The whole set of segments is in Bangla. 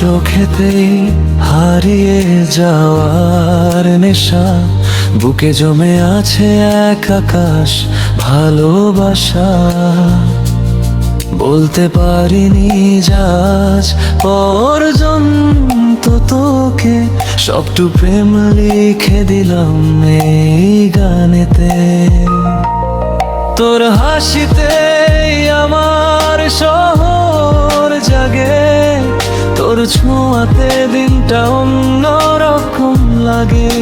চোখেতেই হারিয়ে যাওয়ার নেশা, বুকে জমে আছে এক আকাশ ভালোবাসা। বলতে পারিনি যাজ পর্যন্ত তোকে, সবটু প্রেম লিখে দিলাম এই গানেতে। তোর হাসিতে ছোঁয়াতে দিনটা অন্য রকম লাগে।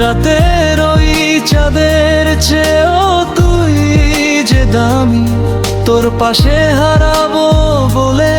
রাতের ওই চাঁদের চেয়েও তুই যে দামি, তোর পাশে হারাবো বলে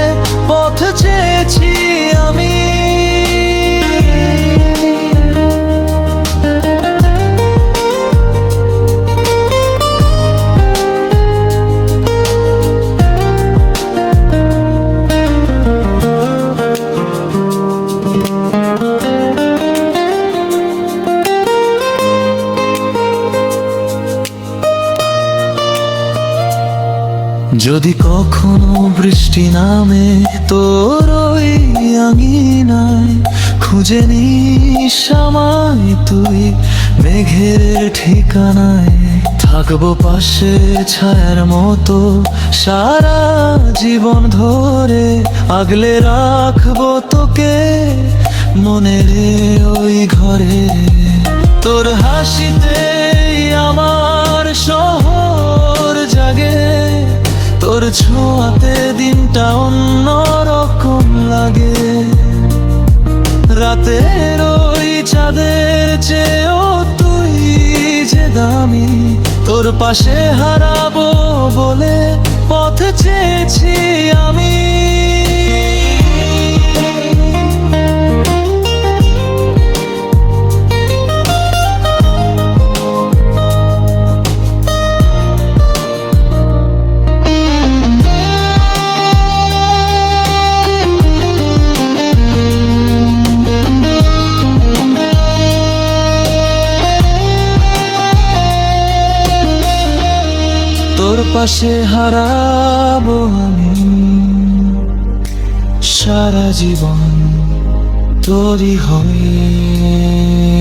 যদি কখনো বৃষ্টি নামে, তোর ওই আঙিনায় খুঁজে নিস আমায় তুই মেঘের ঠিকানায়। থাকব পাশে ছায়ার মতো সারা জীবন ধরে, আগলে রাখব তোকে মনের ওই ঘরে। তোর হাসিতে ছোঁয়াতে দিনটা অন্য রকম লাগে। রাতের ওই চাঁদের চেয়েও তুই যে দামি, তোর পাশে হারাবো বলে পথ চেয়েছি আমি। তোর পাশে হারাবো আমি। সারা জীবন তোরই হয়ে।